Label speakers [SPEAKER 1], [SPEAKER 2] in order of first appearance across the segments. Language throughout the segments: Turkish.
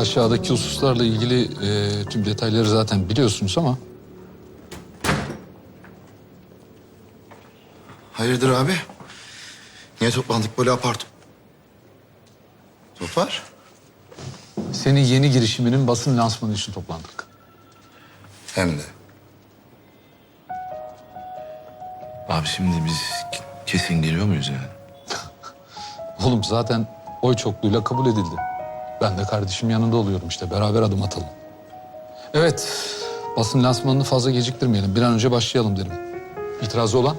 [SPEAKER 1] aşağıdaki hususlarla ilgili e, tüm detayları zaten biliyorsunuz ama...
[SPEAKER 2] Hayırdır abi? Niye toplandık böyle apart? Topar?
[SPEAKER 1] Senin yeni girişiminin basın lansmanı için toplandık.
[SPEAKER 2] Hem de.
[SPEAKER 3] Abi şimdi biz kesin geliyor muyuz yani?
[SPEAKER 1] Oğlum zaten oy çokluğuyla kabul edildi. Ben de kardeşim yanında oluyorum işte. Beraber adım atalım. Evet, basın lansmanını fazla geciktirmeyelim. Bir an önce başlayalım derim. İtirazı olan?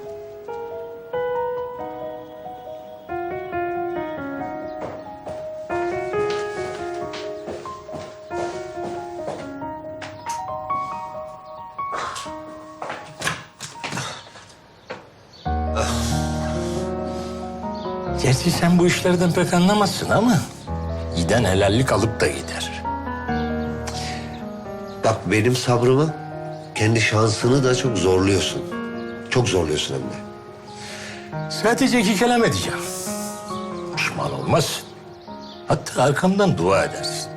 [SPEAKER 4] Gerçi sen bu işlerden pek anlamazsın ama giden helallik alıp da gider.
[SPEAKER 5] Bak benim sabrımı, kendi şansını da çok zorluyorsun. Çok zorluyorsun hem de.
[SPEAKER 4] Sadece iki kelam edeceğim. Pişman olmazsın. Hatta arkamdan dua edersin.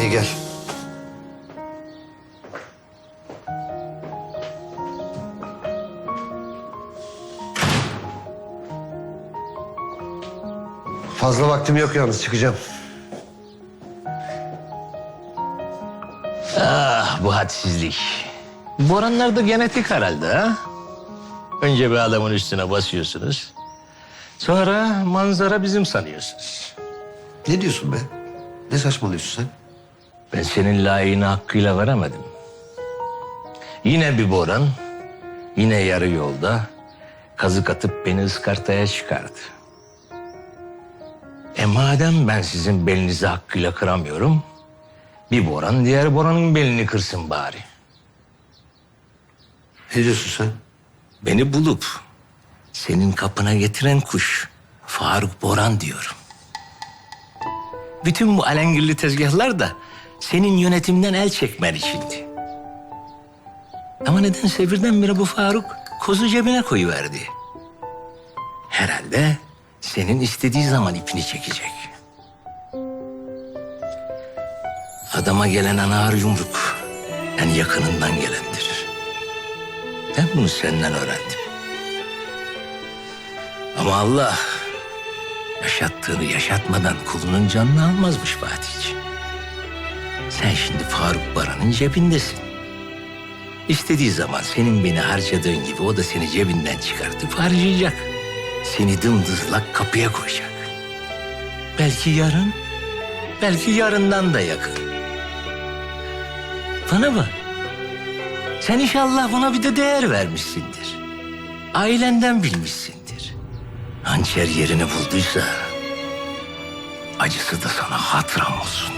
[SPEAKER 5] İyi gel. Fazla vaktim yok yalnız çıkacağım.
[SPEAKER 4] Ah bu hadsizlik. Bu oranlarda genetik herhalde ha? Önce bir adamın üstüne basıyorsunuz. Sonra manzara bizim sanıyorsunuz.
[SPEAKER 5] Ne diyorsun be? Ne saçmalıyorsun sen?
[SPEAKER 4] Ben senin layığını hakkıyla veremedim. Yine bir boran, yine yarı yolda kazık atıp beni ıskartaya çıkardı. E madem ben sizin belinizi hakkıyla kıramıyorum, bir boran diğer boranın belini kırsın bari.
[SPEAKER 5] Ne diyorsun sen?
[SPEAKER 4] Beni bulup senin kapına getiren kuş Faruk Boran diyorum. Bütün bu alengirli tezgahlar da senin yönetimden el çekmen içindi. Ama nedense birdenbire bu Faruk kozu cebine koyuverdi. Herhalde senin istediği zaman ipini çekecek. Adama gelen anar yumruk en yakınından gelendir. Ben bunu senden öğrendim. Ama Allah yaşattığını yaşatmadan kulunun canını almazmış Fatihciğim. Sen şimdi Faruk Baran'ın cebindesin. İstediği zaman senin beni harcadığın gibi o da seni cebinden çıkartıp harcayacak. Seni dımdızlak kapıya koyacak. Belki yarın, belki yarından da yakın. Bana bak. Sen inşallah buna bir de değer vermişsindir. Ailenden bilmişsindir. Hançer yerini bulduysa acısı da sana hatıram olsun.